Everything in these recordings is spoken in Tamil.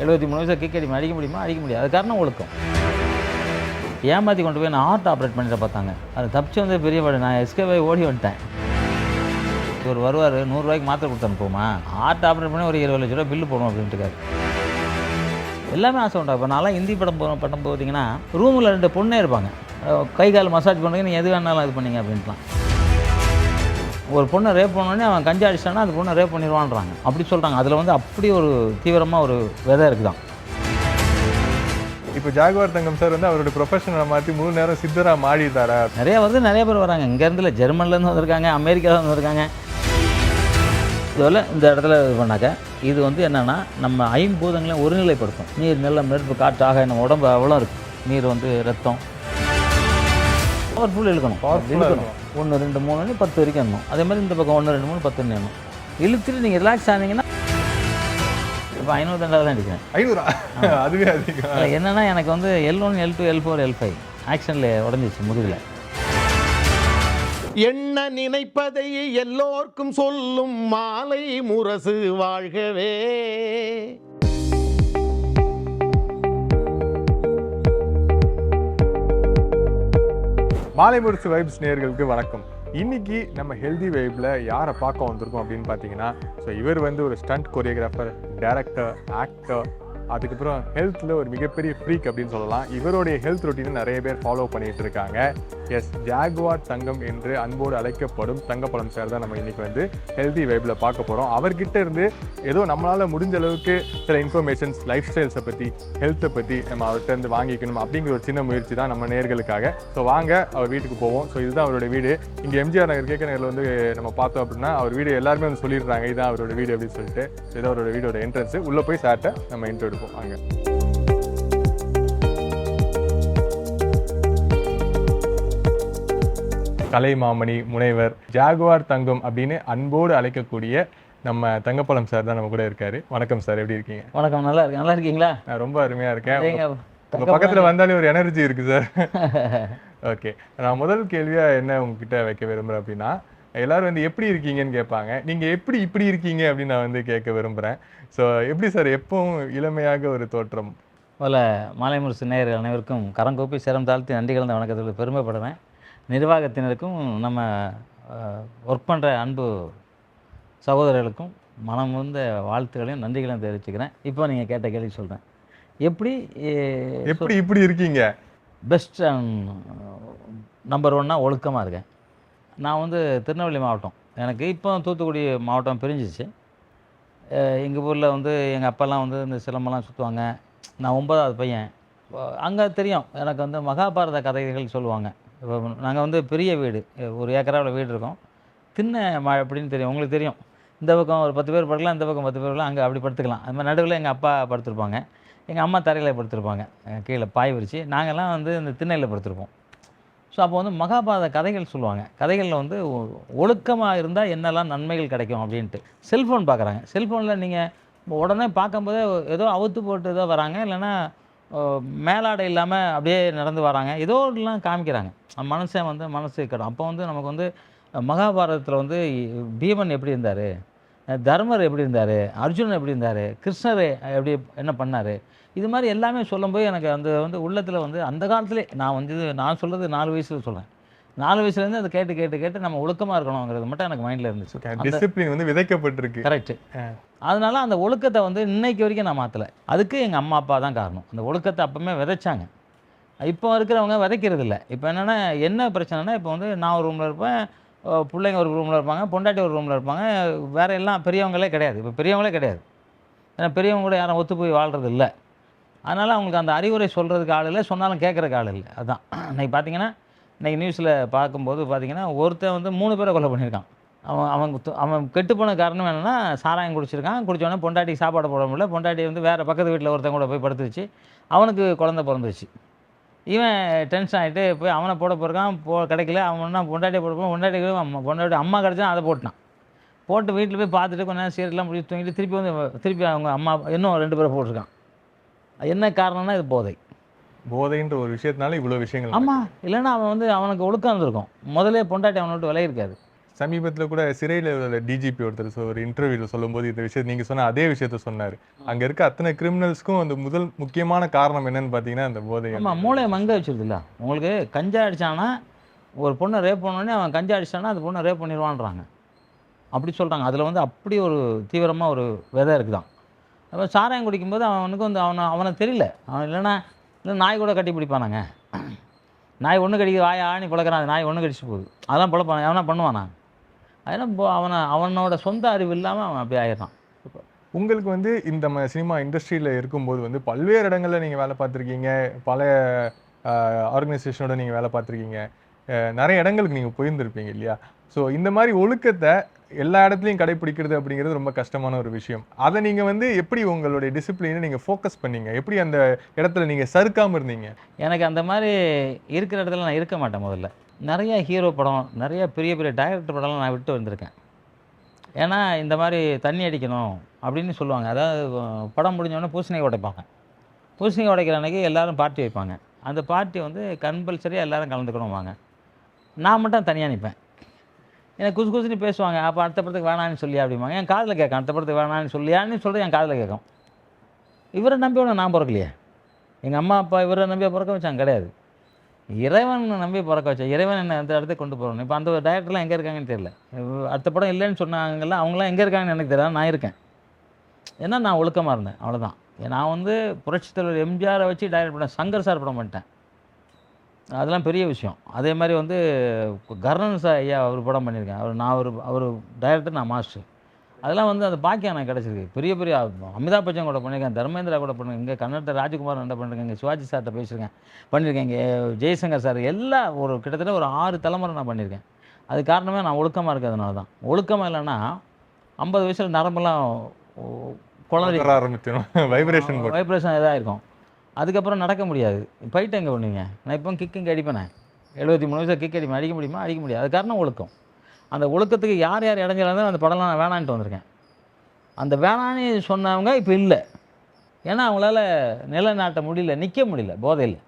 எழுபத்தி மூணு வயசு கிக் அடி அடிக்க முடியுமா? அடிக்க முடியாது. அது காரணம் ஒழுக்கம். ஏமாற்றி கொண்டு போய் நான் ஹார்ட் ஆப்ரேட் பண்ணிட்டு பார்த்தாங்க. அது தப்பிச்சு வந்து பெரிய பாடு. நான் எஸ்கே ஓடி வந்துட்டேன். இவர் வருவார். நூறுரூவாய்க்கு மாத்திரை கொடுத்து அனுப்புவோமா? ஹார்ட் ஆப்ரேட் பண்ணி ஒரு இருபது லட்ச ரூபா பில்லு போடும் அப்படின்ட்டுருக்காரு எல்லாமே ஆசை உண்டா? இப்போ நான்லாம் ஹிந்தி படம் போ படம் பார்த்தீங்கன்னா ரூமில் ரெண்டு பொண்ணே இருப்பாங்க. கை கால் மசாஜ் பண்ணுங்க நீங்கள் எது வேணாலும் இது பண்ணீங்க அப்படின்ட்டுலாம். ஒரு பொண்ணை ரேப் பண்ணோடனே அவன் கஞ்சா அடிச்சிட்டானா அந்த பொண்ணை ரேப் பண்ணிடுவான்றாங்க. அப்படி சொல்கிறாங்க அதில் வந்து அப்படி ஒரு தீவிரமாக ஒரு விதை இருக்குதான். இப்போ ஜாகுவார் தங்கம் சார் வந்து அவருடைய ப்ரொஃபஷனை மாற்றி முழு நேரம் சித்தரா மாறிட்டாரா? நிறைய வந்து நிறைய பேர் வராங்க. இங்கேருந்து இல்லை ஜெர்மன்லேருந்து வந்திருக்காங்க அமெரிக்காவில் வந்திருக்காங்க. இதுவரை இந்த இடத்துல இது பண்ணாக்க இது வந்து என்னென்னா நம்ம ஐம்பூதங்களையும் ஒருநிலைப்படுத்தும். நீர் நிலம் நெருப்பு காற்று ஆகாயம் நம்ம உடம்பு அவ்வளோ இருக்குது நீர் வந்து ரத்தம் பவர்ஃபுல் இழுக்கணும். இழுக்கணும். ஒன்று ரெண்டு மூணு பத்து வரைக்கும் எண்ணணும். அதே மாதிரி இந்த பக்கம் ஒன்று ரெண்டு மூணு பத்து எண்ணணும். இழுத்துட்டு நீங்கள் ரிலாக்ஸ் ஆனீங்கன்னா இப்போ ஐநூறு தண்டாவது தான் அடிக்கிறேன். ஐநூறா? அதுவே அதிகம். என்னென்னா எனக்கு வந்து L one L two L four L five ஆக்ஷனில் உடஞ்சிச்சு முதுகில். என்ன நினைப்பதை எல்லோர்க்கும் சொல்லும் மாலை முரசு வாழ்கவே. மாலை முரசு வைப்ஸ் நேர்களுக்கு வணக்கம். இன்னைக்கு நம்ம ஹெல்தி வைப்பில் யாரை பார்க்க வந்திருக்கோம் அப்படின்னு பார்த்தீங்கன்னா ஸோ இவர் வந்து ஒரு ஸ்டண்ட் கொரியோகிராஃபர் டேரக்டர் ஆக்டர் அதுக்கப்புறம் ஹெல்த்தில் ஒரு மிகப்பெரிய ஃப்ரீக் அப்படின்னு சொல்லலாம். இவருடைய ஹெல்த் ரொட்டீனை நிறைய பேர் ஃபாலோ பண்ணிகிட்டு இருக்காங்க. எஸ் ஜாகுவார் தங்கம் என்று அன்போடு அழைக்கப்படும் தங்கப்பழம் சார் தான் நம்ம இன்றைக்கி வந்து ஹெல்தி வைப்பில் பார்க்க போகிறோம் அவர்கிட்ட இருந்து ஏதோ நம்மளால் முடிஞ்ச அளவுக்கு சில இன்ஃபர்மேஷன்ஸ் லைஃப் ஸ்டைல்ஸை பற்றி ஹெல்த்தை பற்றி நம்ம அவர்கிட்ட இருந்து வாங்கிக்கணும் அப்படிங்கிற ஒரு சின்ன முயற்சி தான் நம்ம நேர்களுக்காக. ஸோ வாங்க அவர் வீட்டுக்கு போவோம். ஸோ இதுதான் அவரோட வீடு. இங்கே எம்ஜிஆர் நகர் கேட்க நகரில் வந்து நம்ம பார்த்தோம் அப்படின்னா அவர் வீடு எல்லாருமே வந்து சொல்லிடுறாங்க. இதுதான் அவரோட வீடு அப்படின்னு சொல்லிட்டு இதான் அவரோட வீடோட என்ட்ரன்ஸ் உள்ளே போய் சார்ட்ட நம்ம இன்ட்ரோடு எடுப்போம் வாங்க கலைமாமணி முனைவர் ஜாகுவார் தங்கம் அப்படின்னு அன்போடு அழைக்கக்கூடிய நம்ம தங்கப்பழம் சார் தான் நம்ம கூட இருக்காரு. வணக்கம் சார் எப்படி இருக்கீங்க? வணக்கம் நல்லா இருக்கு நல்லா இருக்கீங்களா? நான் ரொம்ப அருமையா இருக்கேன். உங்க பக்கத்துல வந்தாலே ஒரு எனர்ஜி இருக்கு சார் ஓகே நான் முதல் கேள்வியா என்ன உங்ககிட்ட வைக்க விரும்புறேன் அப்படின்னா எல்லாரும் வந்து எப்படி இருக்கீங்கன்னு கேட்பாங்க. நீங்க எப்படி இப்படி இருக்கீங்க அப்படின்னு நான் வந்து கேட்க விரும்புறேன். ஸோ எப்படி சார் எப்பவும் இளமையாக ஒரு தோற்றம்? முதல்ல மாலை முரசு நேயர்கள் அனைவருக்கும் கரங்கூப்பி சிரம் தாழ்த்தி நன்றி கலந்த வணக்கத்தில் பெருமைப்படுறேன். நிர்வாகத்தினருக்கும் நம்ம ஒர்க் பண்ணுற அன்பு சகோதரர்களுக்கும் மனம் முந்த வாழ்த்துக்களையும் நன்றிகளையும் தெரிவிச்சுக்கிறேன். இப்போ நீங்கள் கேட்ட கேள்வி சொல்கிறேன் எப்படி எப்படி இப்படி இருக்கீங்க? பெஸ்ட் நம்பர் ஒன்னாக ஒழுக்கமாக இருக்கேன். நான் வந்து திருநெல்வேலி மாவட்டம். எனக்கு இப்போ தூத்துக்குடி மாவட்டம் பிரிஞ்சிச்சு. எங்கள் ஊரில் வந்து எங்கள் அப்பாலாம் வந்து இந்த சிலம்பெல்லாம் சுற்றுவாங்க நான் ஒன்பதாவது பையன். அங்கே தெரியும். எனக்கு வந்து மகாபாரத கதைகள் சொல்லுவாங்க. இப்போ நாங்கள் வந்து பெரிய வீடு. ஒரு ஏக்கராவில் வீடு இருக்கும். திண்ணை மழை அப்படின்னு தெரியும். உங்களுக்கு தெரியும். இந்த பக்கம் ஒரு பத்து பேர் படுக்கலாம் இந்த பக்கம் பத்து பேர் அங்கே அப்படி படுத்துக்கலாம். அது மாதிரி நடுவில் எங்கள் அப்பா படுத்திருப்பாங்க. எங்கள் அம்மா தரையில் படுத்திருப்பாங்க. கீழே பாய் விரித்து நாங்கள்லாம் வந்து இந்த திண்ணையில் படுத்திருப்போம். ஸோ அப்போ வந்து மகாபாரத கதைகள் சொல்லுவாங்க. கதைகளில் வந்து ஒழுக்கமாக இருந்தால் என்னெல்லாம் நன்மைகள் கிடைக்கும் அப்படின்ட்டு. செல்ஃபோன் பார்க்குறாங்க. செல்ஃபோனில் நீங்கள் உடனே பார்க்கும்போதே ஏதோ அவுத்து போட்டு ஏதோ வராங்க. இல்லைன்னா மேலாடை இல்லாமல் அப்படியே நடந்து வராங்க. ஏதோ ஒன்றுலாம் காமிக்கிறாங்க. மனசே வந்து மனசு கடும். அப்போ வந்து நமக்கு வந்து மகாபாரதத்தில் வந்து பீமன் எப்படி இருந்தார்? தர்மர் எப்படி இருந்தார்? அர்ஜுனன் எப்படி இருந்தார்? கிருஷ்ணர் எப்படி என்ன பண்ணார்? இது மாதிரி எல்லாமே சொல்லும்போது எனக்கு அந்த வந்து உள்ளத்தில் வந்து அந்த காலத்திலே நான் வந்து இது நான் சொல்கிறது நாலு வயசில் சொல்கிறேன் நாலு வயசுலேருந்து அதை கேட்டு கேட்டு கேட்டு நம்ம ஒழுக்கமாக இருக்கணுங்கிறது மட்டும் எனக்கு மைண்டில் இருந்துச்சு. டிசிப்ளின் வந்து விதைக்கப்பட்டிருக்கு. கரெக்டு அதனால அந்த ஒழுக்கத்தை வந்து இன்னைக்கு வரைக்கும் நான் மாற்றலை அதுக்கு எங்கள் அம்மா அப்பா தான் காரணம். அந்த ஒழுக்கத்தை அப்பவுமே விதைச்சாங்க. இப்போ இருக்கிறவங்க விதைக்கிறது இல்லை. இப்போ என்னென்னா என்ன பிரச்சனைனா இப்போ வந்து நான் ஒரு ரூமில் இருப்பேன் பிள்ளைங்க ஒரு ரூமில் இருப்பாங்க பொண்டாட்டி ஒரு ரூமில் இருப்பாங்க வேற எல்லாம் பெரியவங்களே கிடையாது. இப்போ பெரியவங்களே கிடையாது. ஏன்னா பெரியவங்க கூட யாரும் ஒத்து போய் வாழ்கிறது இல்லை. அதனால் அவங்களுக்கு அந்த அறிவுரை சொல்கிறதுக்கு ஆள் இல்லை சொன்னாலும் கேட்குறக்கு ஆள் இல்லை. அதுதான் இன்றைக்கி பார்த்தீங்கன்னா இன்றைக்கி நியூஸில் பார்க்கும்போது பார்த்தீங்கன்னா ஒருத்தன் வந்து மூணு பேரை கொலை பண்ணியிருக்கான். அவன் அவன் அவன் கெட்டு போன காரணம் என்னென்னா சாராயம் குடிச்சிருக்கான். குடித்தோடனே பொண்டாட்டிக்கு சாப்பாடு போட முடியல. பொண்டாட்டி வந்து வேறு பக்கத்து வீட்டில் ஒருத்தன் கூட போய் படுத்துருச்சு. அவனுக்கு குழந்த பிறந்துருச்சு. இவன் டென்ஷன் ஆகிட்டு போய் அவனை போட போயிருக்கான். போ கிடைக்கல. அவனா பொண்டாட்டி போட போய் பொண்டாட்டி அம்மா பொண்டாட்டி அம்மா கிடச்சா அதை போட்டான் போட்டு வீட்டில் போய் பார்த்துட்டு கொஞ்ச நேரம் சீரெல்லாம் முடிச்சு தூங்கிட்டு திருப்பி வந்து திருப்பி அவங்க அம்மா இன்னும் ரெண்டு பேரை போட்டிருக்கான். என்ன காரணம்னா இது போதை. போதைன்ற ஒரு விஷயத்தினால இவ்வளவு விஷயங்கள் ஆமாம் இல்லைன்னா அவன் வந்து அவனுக்கு ஒழுக்கம் இருந்திருக்கும். முதல்ல பொண்டாட்டி அவனை விட்டு விலகி இருக்காது. சமீபத்தில் கூட சிறையில் உள்ள டிஜிபி ஒருத்தர் ஒரு இன்டர்வியூவில் சொல்லும்போது இந்த விஷயத்தை நீங்கள் சொன்ன அதே விஷயத்த சொன்னார். அங்கே இருக்க அத்தனை கிரிமினல்ஸ்க்கும் அந்த முதல் முக்கியமான காரணம் என்னன்னு பார்த்தீங்கன்னா அந்த போதை ஆமாம் மூளையை மங்க வச்சிருதுல்ல. உங்களுக்கு கஞ்சா அடிச்சானா ஒரு பொண்ணை ரேப் பண்ணோடனே அவன் கஞ்சா அடிச்சானா அந்த பொண்ணை ரேப் பண்ணிடுவான்றாங்க. அப்படி சொல்கிறாங்க அதில் வந்து அப்படி ஒரு தீவிரமாக ஒரு விதை இருக்குதான். அப்போ சாராயம் குடிக்கும்போது அவனுக்கு வந்து அவனை அவனை தெரியல. அவன் இல்லைன்னா இல்லை நாய் கூட கட்டி பிடிப்பானாங்க. நாய் ஒன்று கடிக்க வாய் ஆணி பழக்கிறான் அது நாய் ஒன்று கடிச்சு போகுது. அதெல்லாம் பழப்பான் எவனா பண்ணுவானா? அதெல்லாம் இப்போ அவனை அவனோட சொந்த அறிவு இல்லாமல் அவன் அப்படி ஆயிடுறான். உங்களுக்கு வந்து இந்த சினிமா இண்டஸ்ட்ரியில் இருக்கும்போது வந்து பல்வேறு இடங்களில் நீங்கள் வேலை பார்த்துருக்கீங்க. பல ஆர்கனைசேஷனோட நீங்கள் வேலை பார்த்துருக்கீங்க. நிறைய இடங்களுக்கு நீங்கள் போயிருந்துருப்பீங்க இல்லையா? ஸோ இந்த மாதிரி ஒழுக்கத்தை எல்லா இடத்துலையும் கடைப்பிடிக்கிறது அப்படிங்கிறது ரொம்ப கஷ்டமான ஒரு விஷயம். அதை நீங்கள் வந்து எப்படி உங்களுடைய டிசிப்ளினை நீங்கள் ஃபோக்கஸ் பண்ணீங்க? எப்படி அந்த இடத்துல நீங்கள் சறுக்காமல் இருந்தீங்க? எனக்கு அந்த மாதிரி இருக்கிற இடத்துல நான் இருக்க மாட்டேன் முதல்ல. நிறைய ஹீரோ படம் நிறைய பெரிய பெரிய டைரக்டர் படம்லாம் நான் விட்டு வந்திருக்கேன். ஏன்னா இந்த மாதிரி தண்ணி அடிக்கணும் அப்படின்னு சொல்லுவாங்க. அதாவது படம் முடிஞ்சோடனே பூசணி உடைப்பாங்க. பூசணி உடைக்கிற அன்னைக்கு எல்லாரும் பார்ட்டி வைப்பாங்க. அந்த பார்ட்டி வந்து கம்பல்சரியாக எல்லாரும் கலந்துக்கணும் வாங்க நான் மட்டும் தனியாக நிற்பேன் எனக்கு குசு குசுன்னு பேசுவாங்க. அப்போ அடுத்த படத்துக்கு வேணான்னு சொல்லியா அப்படிம்பாங்க. என் காதில் கேட்கும். அடுத்த படத்துக்கு வேணான்னு சொல்லியான்னு சொல்கிறது என் காதில் கேட்கும். இவரை நம்பி ஒன்று நான் பிறக்கலையே. எங்கள் அம்மா அப்பா இவரை நம்பி பிறக்க வச்சாங்க? கிடையாது. இறைவன் நம்பி பிறக்க வச்சா இறைவன் என்னை அந்த இடத்துக்கு கொண்டு போகிறோம் இப்போ அந்த டேரக்டர்லாம் எங்கே இருக்காங்கன்னு தெரியல. அடுத்த படம் இல்லைன்னு சொன்னாங்கல்ல அவங்களாம் எங்கே இருக்காங்கன்னு எனக்கு தெரியல. நான் இருக்கேன். ஏன்னா நான் ஒழுக்கமாக இருந்தேன். அவ்வளோதான் நான் வந்து புரட்சித் தலைவர் எம்ஜிஆரை வச்சு டைரக்ட் பண்ணேன் சங்கர் சார் படம் பண்ணிட்டேன். அதெல்லாம் பெரிய விஷயம். அதே மாதிரி வந்து கர்ணன் சார் ஐயா அவர் படம் பண்ணியிருக்கேன் அவர் நான் ஒரு அவர் டைரக்டர் நான் மாஸ்டர் அதெல்லாம் வந்து அந்த பாக்கியம் எனக்கு கிடச்சிருக்கு. பெரிய பெரிய அமிதாப் பச்சன் கூட பண்ணியிருக்கேன் தர்மேந்திரா கூட பண்ணிருக்கேன் இங்கே கன்னடத்தில் ராஜ்குமார் என்ன பண்ணிருக்கேன் இங்கே சிவாஜி சார்கிட்ட பேசியிருக்கேன் பண்ணியிருக்கேன் இங்கே ஜெய்சங்கர் சார் எல்லா ஒரு கிட்டத்தட்ட ஒரு ஆறு தலைமுறை நான் பண்ணியிருக்கேன். அது காரணமே நான் ஒழுக்கமாக இருக்கிறதுனால தான். ஒழுக்கமாக இல்லைன்னா ஐம்பது வயசில் நரம்பெல்லாம் குழந்தை வர ஆரம்பிச்சிடும் வைப்ரேஷன் வைப்ரேஷன் இதாக இருக்கும் அதுக்கப்புறம் நடக்க முடியாது. போயிட்டு எங்கே பண்ணுவீங்க நான் இப்போ கிக்குங்க அடிப்பேனே. எழுபத்தி மூணு வயசில் கிக் அடிப்பேன். அடிக்க முடியுமா? அடிக்க முடியாது. அது காரணம் ஒழுக்கம். அந்த ஒழுக்கத்துக்கு யார் யார் இடைஞ்சலாக அந்த படம்லாம் நான் வேணான்ட்டு வந்திருக்கேன். அந்த வேணான்னு சொன்னவங்க இப்போ இல்லை. ஏன்னா அவங்களால நிலைநாட்ட முடியல நிற்க முடியல போதையில்.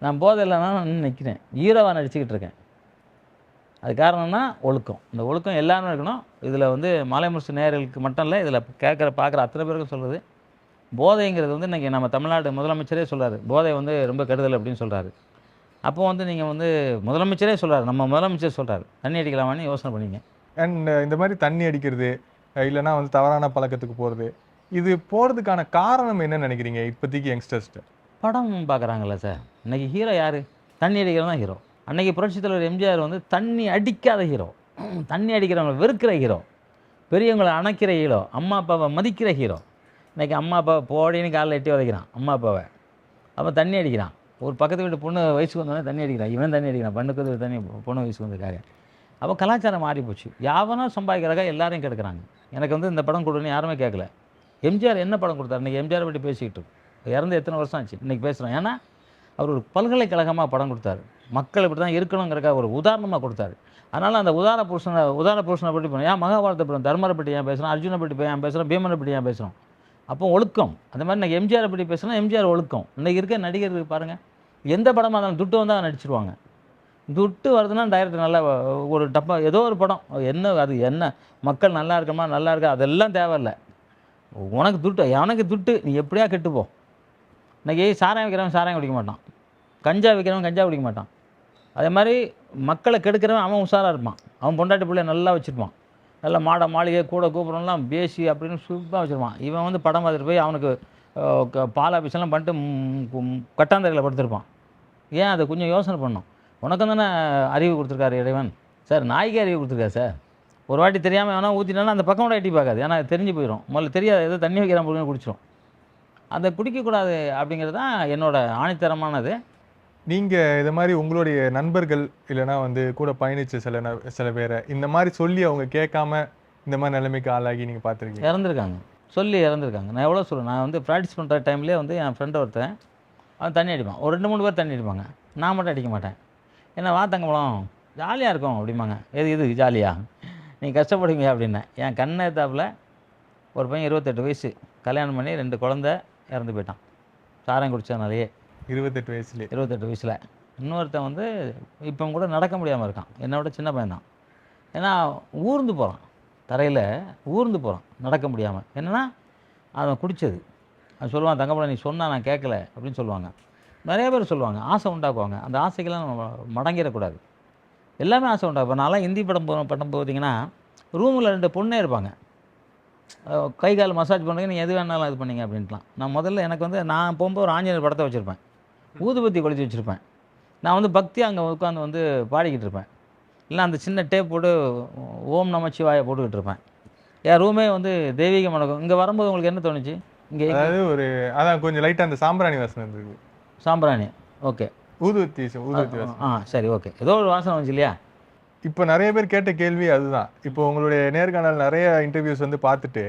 நான் போதை நான் நிற்கிறேன் ஹீரோவாக நடிச்சுக்கிட்டு இருக்கேன். அது காரணம்னா ஒழுக்கம். இந்த ஒழுக்கம் எல்லாருமே இருக்கணும். இதில் வந்து மலைமுரசு நேர்களுக்கு மட்டும் இல்லை இதில் கேட்குற பார்க்குற அத்தனை பேருக்கும் சொல்கிறது போதைங்கிறது வந்து இன்றைக்கி நம்ம தமிழ்நாடு முதலமைச்சரே சொல்றாரு. போதை வந்து ரொம்ப கெடுதல் அப்படின்னு சொல்கிறாரு அப்போ வந்து நீங்கள் வந்து முதலமைச்சரே சொல்றாரு. நம்ம முதலமைச்சர் சொல்கிறாரு தண்ணி அடிக்கலாமான்னு யோசனை பண்ணீங்க. அண்ட் இந்த மாதிரி தண்ணி அடிக்கிறது இல்லைன்னா வந்து தவறான பழக்கத்துக்கு போகிறது இது போகிறதுக்கான காரணம் என்னன்னு நினைக்கிறீங்க இப்போதைக்கு யங்ஸ்டர்ஸ்ட்டு படம் பார்க்குறாங்கல்ல சார். இன்னைக்கு ஹீரோ யார்? தண்ணி அடிக்கிறவன் தான் ஹீரோ அன்னைக்கு புரட்சித் தலைவர் எம்ஜிஆர் வந்து தண்ணி அடிக்காத ஹீரோ தண்ணி அடிக்கிறவங்களை வெறுக்கிற ஹீரோ பெரியவங்களை அணைக்கிற ஹீரோ அம்மா அப்பாவை மதிக்கிற ஹீரோ இன்னைக்கு அம்மா அப்பாவை போடின்னு காலில் எட்டி உதைக்கிறான். அம்மா அப்பாவை. அப்போ தண்ணி அடிக்கிறான். ஒரு பக்கத்து வீட்டு பொண்ணு வயசுக்கு வந்தோடனே தண்ணி அடிக்கிறான். இவன் தண்ணி அடிக்கிறான். பண்ணுக்கு தண்ணி பொண்ணு வயசுக்கு வந்திருக்காரு. அப்போ கலாச்சாரம் மாறி போச்சு. யாவனும் சம்பாதிக்கிறக்கா எல்லாரையும் கெடுக்கிறாங்க. எனக்கு வந்து இந்த படம் கொடுன்னு யாருமே கேட்கல எம்ஜிஆர் என்ன படம் கொடுத்தாரு? இன்றைக்கி எம்ஜிஆர் பற்றி பேசிக்கிட்டு இறந்து எத்தனை வருஷம் ஆச்சு? இன்றைக்கி பேசுகிறோம் ஏன்னா அவர் ஒரு பல்கலைக்கழகமாக படம் கொடுத்தாரு. மக்கள் இப்படி தான் இருக்கணுங்கிறக்காக ஒரு உதாரணமாக கொடுத்தாரு. அதனால் அந்த உதார புருஷனை உதார புருஷனை பற்றி போனோம் ஏன் மகாபாரத படம் தர்மரை பற்றி ஏன் பேசுகிறோம் அர்ஜுனை பற்றி ஏன் பேசுகிறோம் பீமனை பற்றி ஏன் பேசுகிறோம் அப்போ ஒழுக்கம். அந்த மாதிரி நான் எம்ஜிஆரை பற்றி பேசுனா எம்ஜிஆர் ஒழுக்கம். இன்றைக்கி இருக்க நடிகர்கள் பாருங்கள் எந்த படமாக இருந்தாலும் துட்டு வந்தால் நடிச்சிருவாங்க. துட்டு வருதுன்னா டைரக்டர் நல்லா ஒரு டப்பா ஏதோ ஒரு படம். என்ன அது என்ன? மக்கள் நல்லா இருக்கமா நல்லா இருக்கா? அதெல்லாம் தேவையில்ல. உனக்கு துட்டு எனக்கு துட்டு. நீ எப்படியா கெட்டுப்போ இன்றைக்கி சாராயம் வைக்கிறவன் சாராயம் குடிக்க மாட்டான். கஞ்சா வைக்கிறவன் கஞ்சா குடிக்க மாட்டான். அதே மாதிரி மக்களை கெடுக்கிறவன் அவன் உஷாராக இருப்பான். அவன் பொண்டாட்டி பிள்ளைய நல்லா வச்சுருப்பான். எல்லாம் மாட மாளிகை கூட கூப்பிடலாம் பேசி அப்படின்னு சூப்பராக வச்சுருப்பான் இவன் வந்து படம் பார்த்துட்டு போய் அவனுக்கு அஹ், பால் ஆஃபீஸ்லாம் பண்ணிட்டு கட்டாந்தரையில் படுத்திருப்பான். ஏன் அதை கொஞ்சம் யோசனை பண்ணும்? உனக்கும் தானே அறிவு கொடுத்துருக்காரு இறைவன்? சார் நாய்க்கு அறிவு கொடுத்துருக்காரு சார். ஒரு வாட்டி தெரியாமல் வேணா ஊற்றினாலும் அந்த பக்கம் கூட எட்டி பார்க்காது. ஏன்னா அது தெரிஞ்சு போயிடும் முதல்ல தெரியாது. ஏதோ தண்ணி வைக்கிறான் போய் குடிச்சிடும் அதை குடிக்கக்கூடாது அப்படிங்கிறது தான் என்னோட ஆணித்தரமானது. நீங்கள் இது மாதிரி உங்களுடைய நண்பர்கள் இல்லைன்னா வந்து கூட பயணிச்ச சில ந- சில பேரை இந்த மாதிரி சொல்லி அவங்க கேட்காம இந்த மாதிரி நிலைமைக்கு ஆளாகி நீங்கள் பார்த்துருக்கீங்க? இறந்துருக்காங்க. சொல்லி இறந்துருக்காங்க. நான் எவ்வளோ சொல்லுவேன் நான் வந்து ப்ராக்டிஸ் பண்ணுற டைம்லேயே வந்து என் ஃப்ரெண்டை ஒருத்தன் அவன் தண்ணி அடிப்பான். ஒரு ரெண்டு மூணு பேர் தண்ணி அடிப்பாங்க. நான் மட்டும் அடிக்க மாட்டேன். என்ன வா தங்கமலம் ஜாலியாக இருக்கும் அப்படிம்பாங்க. எது இது ஜாலியாக நீங்கள் கஷ்டப்படுவீங்க அப்படின்னேன். என் கண்ணை தாப்புல ஒரு பையன் இருபத்தெட்டு வயசு. கல்யாணம் பண்ணி ரெண்டு குழந்த இறந்து போயிட்டான். சாரம் குடித்தனாலேயே இருபத்தெட்டு வயசுல. இருபத்தெட்டு வயசில். இன்னொருத்தன் வந்து இப்போ கூட நடக்க முடியாமல் இருக்கான். என்னை விட சின்ன பையன் தான் ஏன்னா ஊர்ந்து போகிறான் தரையில் ஊர்ந்து போகிறான் நடக்க முடியாமல் என்னென்னா அவன் குடித்தது அவன் சொல்லுவான் தங்கப்பட நீ சொன்னால் நான் கேட்கல அப்படின்னு சொல்லுவாங்க. நிறைய பேர் சொல்லுவாங்க ஆசை உண்டாக்குவாங்க. அந்த ஆசைக்கெல்லாம் நம்ம மடங்கிடக்கூடாது. எல்லாமே ஆசை உண்டாகும் இப்போ நான்லாம் ஹிந்தி படம் போ படம் பார்த்தீங்கன்னா ரூமில் ரெண்டு பொண்ணே இருப்பாங்க. கை கால் மசாஜ் பண்ணுறதுக்கு நீ எது வேணாலும் இது பண்ணீங்க அப்படின்ட்டுலாம். நான் முதல்ல எனக்கு வந்து நான் போகும்போது ஒரு ஆஞ்சநேயர் படத்தை வச்சுருப்பேன். ஊதுபத்தி கொளுத்தி வச்சுருப்பேன். நான் வந்து பக்தி அங்கே உட்காந்து வந்து பாடிக்கிட்டு இருப்பேன். இல்லை அந்த சின்ன டேப் போட்டு ஓம் நமச்சிவாய போட்டுக்கிட்டு இருப்பேன். என் ரூமே வந்து தெய்வீக மடக்கம் இங்கே வரும்போது உங்களுக்கு என்ன தோணுச்சு? இங்கே அதாவது ஒரு அதான் கொஞ்சம் லைட்டா அந்த சாம்பிராணி வாசனை இருந்தது. சாம்பிராணி. ஓகே. ஊதுவத்தி ஊதுவத்தி வாசனை ஆ சரி ஓகே. ஏதோ ஒரு வாசனை வந்துச்சு இல்லையா? இப்போ நிறைய பேர் கேட்ட கேள்வி அதுதான். இப்போ உங்களுடைய நேர்காணல் நிறைய இன்டர்வியூஸ் வந்து பார்த்துட்டு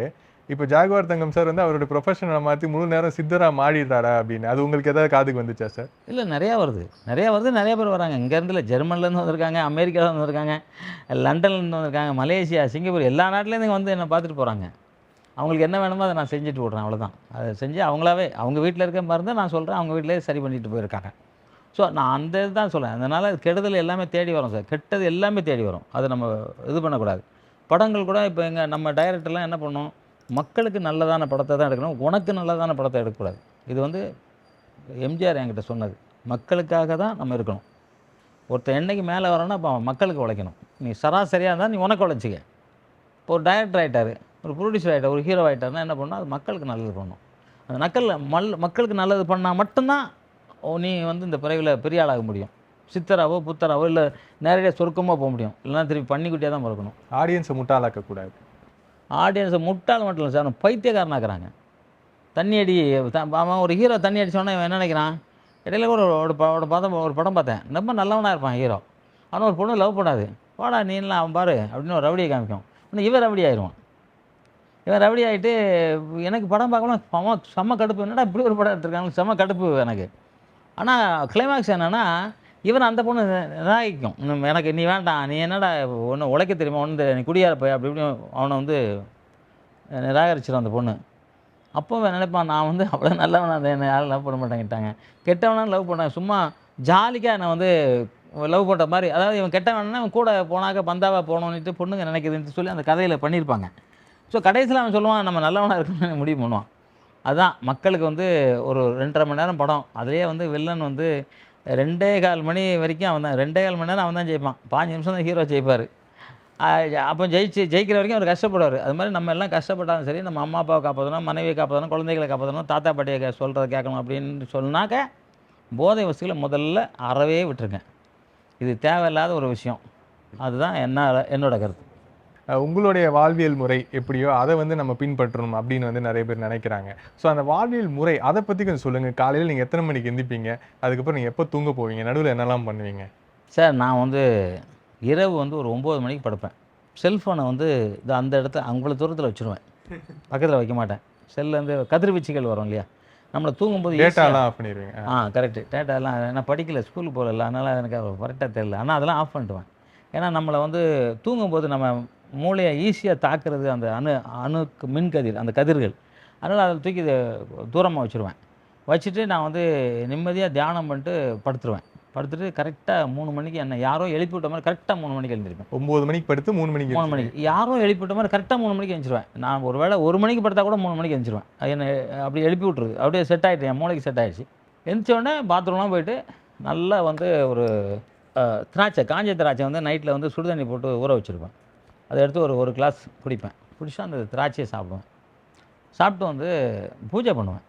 இப்போ ஜாகுவார் தங்கம் சார் வந்து அவருடைய ப்ரொஃபஷனை மாற்றி முழு நேரம் சித்தரா மாறிடுறாரா அப்படின்னு? அது உங்களுக்கு ஏதாவது காதுக்கு வந்துச்சா சார்? இல்லை நிறையா வருது. நிறையா வருது நிறைய பேர் வராங்க. இங்கேருந்து ஜெர்மன்லேருந்து வந்திருக்காங்க அமெரிக்காவிலேருந்து வந்திருக்காங்க லண்டன்லேருந்து வந்திருக்காங்க மலேசியா சிங்கப்பூர் எல்லா நாட்டிலேருந்து வந்து என்னை பார்த்துட்டு போகிறாங்க அவங்களுக்கு என்ன வேணுமோ அதை நான் செஞ்சுட்டு விட்றேன் அவ்வளோதான் அதை செஞ்சு அவங்களாவே அவங்க வீட்டில் இருக்க மருந்து நான் சொல்கிறேன் அவங்க வீட்டிலே சரி பண்ணிட்டு போயிருக்காங்க. ஸோ நான் அந்த இதுதான் சொல்கிறேன் அதனால் கெடுதல் எல்லாமே தேடி வரும் சார். கெட்டது எல்லாமே தேடி வரும். அதை நம்ம இது பண்ணக்கூடாது. படங்கள் கூட இப்போ எங்கள் நம்ம டைரக்டர்லாம் என்ன பண்ணோம்? மக்களுக்கு நல்லதான படத்தை தான் எடுக்கணும். உனக்கு நல்லதான படத்தை எடுக்கக்கூடாது. இது வந்து எம்ஜிஆர் என்கிட்ட சொன்னது. மக்களுக்காக தான் நம்ம இருக்கணும். ஒருத்தர் என்னைக்கு மேலே வரணும்னா அப்போ அவன் மக்களுக்கு உழைக்கணும். நீ சராசரியாக இருந்தால் நீ உனக்கு உழைச்சிக்க. இப்போ ஒரு டைரக்டர் ஆகிட்டார் ஒரு ப்ரொடியூசர் ஆகிட்டார் ஒரு ஹீரோ ஆகிட்டார்னா என்ன பண்ணணும் அது மக்களுக்கு நல்லது பண்ணணும் அந்த மக்கள் மல் மக்களுக்கு நல்லது பண்ணால் மட்டும்தான் ஓ, நீ வந்து இந்த பிறவியில் பெரிய ஆளாக முடியும். சித்தராவோ புத்தராவோ இல்லை நேரடியாக சொர்க்கமாக போக முடியும். இல்லைன்னா திருப்பி பண்ணிக்குட்டியாக தான் பிறக்கணும். ஆடியன்ஸை முட்டாளாக்கக்கூடாது. ஆடியன்ஸை முட்டாள் மட்டும் இல்லை சார் அவனை பைத்தியக்காரனாக்குறாங்க. தண்ணி அடி அவன் ஒரு ஹீரோ தண்ணி அடிச்சோன்னே இவன் என்ன நினைக்கிறான்? இடையில கூட ஒரு ஒரு படம் ஒரு படம் பார்த்தேன். ரொம்ப நல்லவனாக இருப்பான் ஹீரோ ஆனால் ஒரு பொண்ணு லவ் பண்ணாது. வாடா நீலாம் அவன் பாரு அப்படின்னு ஒரு ரவுடியை காமிக்கும். இன்னும் இவன் ரவுடி ஆயிடுவான். இவன் ரவுடி ஆகிட்டு எனக்கு படம் பார்க்கலாம் செம்ம செம்ம கடுப்பு. என்னடா இப்படி ஒரு படம் எடுத்துருக்காங்க? செம்ம கடுப்பு எனக்கு. ஆனால் கிளைமேக்ஸ் என்னென்னா இவன் அந்த பொண்ணு நிராகரிக்கும். எனக்கு நீ வேண்டாம் நீ என்னடா ஒன்று உழைக்க தெரியுமா? ஒன்று நீ குடியார போய் அப்படி இப்படி அவனை வந்து நிராகரிச்சிடும் அந்த பொண்ணு. அப்போ நினைப்பான் நான் வந்து அவ்வளோ நல்லவனாக இருந்தேன் என்னை யாரும் லவ் பண்ண மாட்டேங்கிட்டாங்க. கெட்டவனாக லவ் பண்ணாங்க. சும்மா ஜாலிக்காக நான் வந்து லவ் பண்ணுற மாதிரி அதாவது இவன் கெட்டவனா இவன் கூட போனாக்க பந்தாவாக போனோன்னுட்டு பொண்ணுங்க நினைக்குதுன்னு சொல்லி அந்த கதையில் பண்ணியிருப்பாங்க. ஸோ கடைசியில் அவன் சொல்லுவான் நம்ம நல்லவனாக இருக்கணும்னு முடிவு பண்ணுவான். அதுதான் மக்களுக்கு வந்து ஒரு ரெண்டரை மணி நேரம் படம். அதுலேயே வந்து வில்லன் வந்து ரெண்டே கால் மணி வரைக்கும் அவன் தான். ரெண்டே கால் மணி நேரம் அவன் தான் ஜெயிப்பான். பாஞ்சு நிமிஷம் தான் ஹீரோ ஜெயிப்பார். அப்போ ஜெயிச்சு ஜெயிக்கிற வரைக்கும் அவர் கஷ்டப்படுவார். அது மாதிரி நம்ம எல்லாம் கஷ்டப்பட்டாலும் சரி நம்ம அம்மா அப்பாவை காப்பாற்றணும் மனைவியை காப்பாற்றணும் குழந்தைகளை காப்பாற்றணும் தாத்தா பாட்டியை கே- கேட்கணும் அப்படின்னு சொன்னாக்க போதை வசதிகளை முதல்ல அறவே விட்டுருங்க. இது தேவையில்லாத ஒரு விஷயம். அதுதான் என்ன என்னோட கருத்து. உங்களுடைய வாழ்வியல் முறை எப்படியோ அதை வந்து நம்ம பின்பற்றணும் அப்படின்னு வந்து நிறைய பேர் நினைக்கிறாங்க. ஸோ அந்த வாழ்வியல் முறை அதை பற்றி கொஞ்சம் சொல்லுங்கள் காலையில் நீங்கள் எத்தனை மணிக்கு எந்திப்பீங்க? அதுக்கப்புறம் நீங்கள் எப்போ தூங்க போவீங்க? நடுவில் என்னெல்லாம் பண்ணுவீங்க? சார் நான் வந்து இரவு வந்து ஒரு ஒம்பது மணிக்கு படுப்பேன். செல்ஃபோனை வந்து இது அந்த இடத்த அவ்வளோ தூரத்தில் வச்சுருவேன். பக்கத்தில் வைக்க மாட்டேன். செல்லில் வந்து கதிர்வீச்சுகள் வரும் இல்லையா? நம்மளை தூங்கும்போது டேட்டாலாம் ஆஃப் பண்ணிடுவீங்க. ஆ கரெக்டு டேட்டாலாம் நான் படிக்கல ஸ்கூலுக்கு போகல அதனால் எனக்கு கரெக்டாக தெரியல. ஆனால் அதெல்லாம் ஆஃப் பண்ணிட்டுவேன் ஏன்னா நம்மளை வந்து தூங்கும்போது நம்ம மூளையை ஈஸியாக தாக்குறது அந்த அணு அணுக்கு மின் கதிர் அந்த கதிர்கள். அதனால் அதை தூக்கி தூரமாக வச்சுருவேன். வச்சுட்டு நான் வந்து நிம்மதியாக தியானம் பண்ணிட்டு படுத்துருவேன். படுத்துட்டு கரெக்டாக மூணு மணிக்கு என்ன யாரோ எழுப்பி விட்ட மாதிரி கரெக்டாக மூணு மணிக்கு எழுந்திருப்பேன். ஒம்பது மணிக்கு படுத்து மூணு மணிக்கு மூணு மணிக்கு. யாரோ எழுப்பி விட்ட மாதிரி கரெக்டாக மூணு மணிக்கு எழுந்திருவேன். நான் ஒரு வேளை ஒரு மணிக்கு படுத்தா கூட மூணு மணிக்கு எழுந்திருவேன். அது என்னை அப்படி எழுப்பி விட்ருது அப்படியே செட் ஆகிட்டு என் மூளைக்கு செட் ஆயிடுச்சு. எந்திரிச்ச உடனே பாத்ரூம்லாம் போயிட்டு நல்லா வந்து ஒரு திராட்சை காஞ்ச திராட்சை வந்து நைட்டில் வந்து சுடுதண்ணி போட்டு ஊற வச்சுருப்பேன். அதை எடுத்து ஒரு ஒரு கிளாஸ் குடிப்பேன். குடிச்சா அந்த திராட்சையை சாப்பிடுவேன். சாப்பிட்டு வந்து பூஜை பண்ணுவேன்.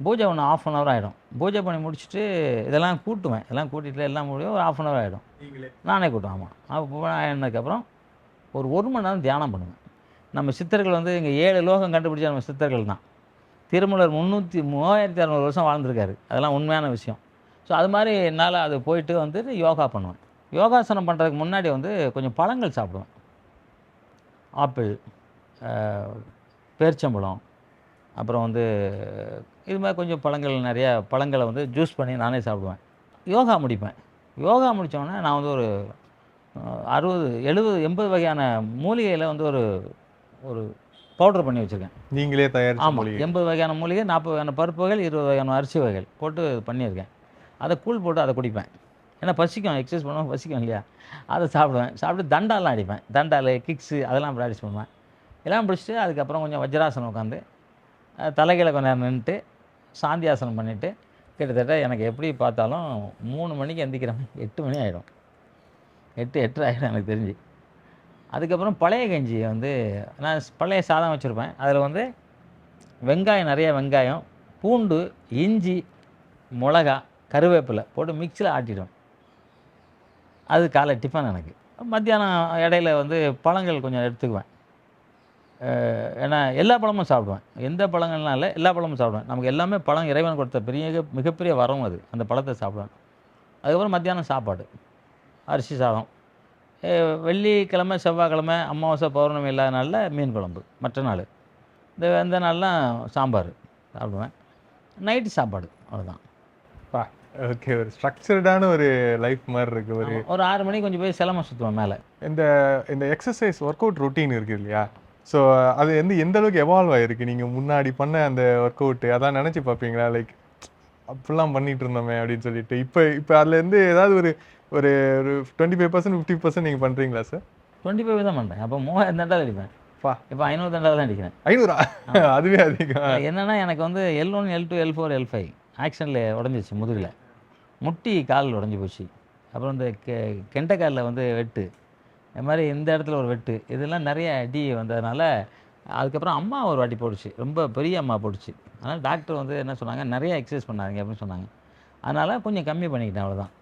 பூஜை ஒன்று ஆஃப் அன் ஹவர் ஆகிடும் பூஜை பண்ணி முடிச்சுட்டு இதெல்லாம் கூட்டுவேன். இதெல்லாம் கூட்டிகிட்டு எல்லாம் முடியும். ஒரு ஆஃப் அன் ஹவர் ஆகிடும் நானே கூட்டம் ஆமாம் அப்போ ஆனதுக்கப்புறம் ஒரு ஒரு மணி நேரம் தியானம் பண்ணுவேன். நம்ம சித்தர்கள் வந்து இங்கே ஏழு லோகம் கண்டுபிடிச்ச நம்ம சித்தர்கள் தான். திருமலர் முந்நூற்றி மூவாயிரத்தி அறநூறு வருஷம் வாழ்ந்திருக்காரு. அதெல்லாம் உண்மையான விஷயம். ஸோ அது மாதிரி என்னால் அது போயிட்டு வந்துட்டு யோகா பண்ணுவேன். யோகாசனம் பண்ணுறதுக்கு முன்னாடி வந்து கொஞ்சம் பழங்கள் சாப்பிடுவேன். ஆப்பிள் பேரிச்சம்பழம் அப்புறம் வந்து இது மாதிரி கொஞ்சம் பழங்கள் நிறையா பழங்களை வந்து ஜூஸ் பண்ணி நானே சாப்பிடுவேன். யோகா முடிப்பேன். யோகா முடித்தோடனே நான் வந்து ஒரு அறுபது எழுபது எண்பது வகையான மூலிகையில் வந்து ஒரு ஒரு பவுடர் பண்ணி வச்சுருக்கேன். நீங்களே தயாரிச்ச ஆமாம் எண்பது வகையான மூலிகை நாற்பது வகையான பருப்பு வகைகள் இருபது வகையான அரிசி வகைகள் போட்டு பண்ணியிருக்கேன். அதை கூழ் போட்டு அதை குடிப்பேன். ஏன்னா பசிக்கும் எக்ஸசைஸ் பண்ணுவோம் பசிக்கும் இல்லையா? அதை சாப்பிடுவேன். சாப்பிட்டு தண்டாலாம் அடிப்பேன். தண்டால் கிக்ஸு அதெல்லாம் ப்ராக்டிஸ் பண்ணுவேன். எல்லாம் பிடிச்சிட்டு அதுக்கப்புறம் கொஞ்சம் வஜ்ராசனம் உட்காந்து தலைகளை கொஞ்சம் கொஞ்ச நேரம் நின்றுட்டு சாந்தியாசனம் பண்ணிவிட்டு கிட்டத்தட்ட எனக்கு எப்படி பார்த்தாலும் மூணு மணிக்கு எந்திக்கிறேன். எட்டு மணி ஆகிடும் எட்டு எட்டு ஆகிடும் எனக்கு தெரிஞ்சு. அதுக்கப்புறம் பழைய கஞ்சி வந்து நான் பழைய சாதம் வச்சுருப்பேன். அதில் வந்து வெங்காயம் நிறைய வெங்காயம் பூண்டு இஞ்சி மிளகா கருவேப்பிலை போட்டு மிக்சியில் ஆட்டிடுவேன். அது காலை டிஃபன் எனக்கு. மத்தியானம் இடையில வந்து பழங்கள் கொஞ்சம் எடுத்துக்குவேன். ஏன்னா எல்லா பழமும் சாப்பிடுவேன். எந்த பழங்கள்லாம் இல்லை எல்லா பழமும் சாப்பிடுவேன். நமக்கு எல்லாமே பழம் இறைவன் கொடுத்த பெரிய மிகப்பெரிய வரம் அது. அந்த பழத்தை சாப்பிடுவேன். அதுக்கப்புறம் மத்தியானம் சாப்பாடு. அரிசி சாதம். வெள்ளிக்கிழமை செவ்வாய்க்கிழமை அமாவாசை பௌர்ணமி இல்லாத நாளில் மீன் குழம்பு. மற்ற நாள். இந்த இந்த நாள்லாம் சாம்பார் சாப்பிடுவேன். நைட்டு சாப்பாடு அவ்வளோதான் ஓகே ஒரு ஸ்ட்ரக்சர்டான ஒரு லைஃப் மாதிரி இருக்கு ஒரு ஒரு ஆறு மணிக்கு கொஞ்சம் போய் சிலம சுற்றுவேன் மேலே. இந்த இந்த எக்ஸசைஸ் ஒர்க் அவுட் ரொட்டீன் இருக்கு இல்லையா? ஸோ அது வந்து எந்த அளவுக்கு எவால்வ் ஆயிருக்கு? நீங்கள் முன்னாடி பண்ண அந்த ஒர்க் அவுட் அதான் நினச்சி பார்ப்பீங்களா? லைக் அப்படிலாம் பண்ணிட்டு இருந்தோமே அப்படின்னு சொல்லிட்டு. இப்போ இப்போ அதுலேருந்து ஏதாவது ஒரு ஒரு ஒரு twenty five percent fifty percent நீங்கள் பண்ணுறீங்களா சார் டுவெண்ட்டி ஃபைவ் தான் பண்ணுறேன் அப்போ மூவாயிரம் தண்டால் அடிப்பேன். பா. இப்போ ஐநூறு தண்டால் தான் அடிக்கிறேன். ஐநூறா? அதுவே அதிகம். என்னன்னா எனக்கு வந்து L one L two L four L five ஆக்ஷனில் உடஞ்சிச்சு முதுகில். முட்டி கால் உடஞ்சி போச்சு. அப்புறம் இந்த கெ கெண்டைக்காலில் வந்து வெட்டு. இந்த மாதிரி இந்த இடத்துல ஒரு வெட்டு. இதெல்லாம் நிறைய அடி வந்ததுனால அதுக்கப்புறம் அம்மா ஒரு வாட்டி போட்டுச்சு. ரொம்ப பெரிய அம்மா போட்டுச்சு. அதனால் டாக்டர் வந்து என்ன சொன்னாங்க? நிறைய எக்ஸசைஸ் பண்ணாதீங்க அப்படின்னு சொன்னாங்க. அதனால் கொஞ்சம் கம்மி பண்ணிக்கிட்டேன் அவ்வளோதான்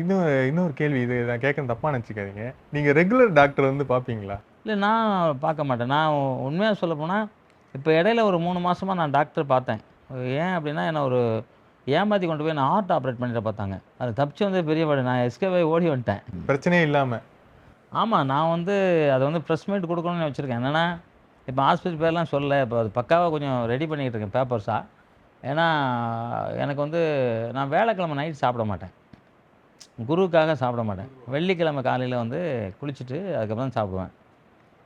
இன்னொரு இன்னொரு கேள்வி. இது நான் கேட்கணும் தப்பாக நினச்சிக்காதீங்க. நீங்கள் ரெகுலர் டாக்டர் வந்து பார்ப்பீங்களா? இல்லை நான் பார்க்க மாட்டேன். நான் உண்மையாக சொல்ல போனால் இப்போ இடையில ஒரு மூணு மாசமா நான் டாக்டர் பார்த்தேன். ஏன் அப்படின்னா என்னை ஒரு ஏமாற்றி கொண்டு போய் நான் ஹார்ட் ஆப்ரேட் பண்ணிட்டு பார்த்தாங்க. அது தப்பிச்சு வந்து பெரிய பாடு நான் எஸ்கேவே ஓடி வந்துட்டேன். பிரச்சனையே இல்லாமல் ஆமாம் நான் வந்து அதை வந்து ப்ரெஸ் மீட் கொடுக்கணும்னு வச்சுருக்கேன். என்னென்னா இப்போ ஹாஸ்பிட்டல் பேர்லாம் சொல்ல இப்போ அது பக்காவாக கொஞ்சம் ரெடி பண்ணிக்கிட்டு இருக்கேன் பேப்பர்ஸாக ஏன்னா எனக்கு வந்து நான் வேலைக்கிழமை நைட் சாப்பிட மாட்டேன். குருவுக்காக சாப்பிட மாட்டேன். வெள்ளிக்கிழமை காலையில் வந்து குளிச்சுட்டு அதுக்கப்புறம் தான் சாப்பிடுவேன்.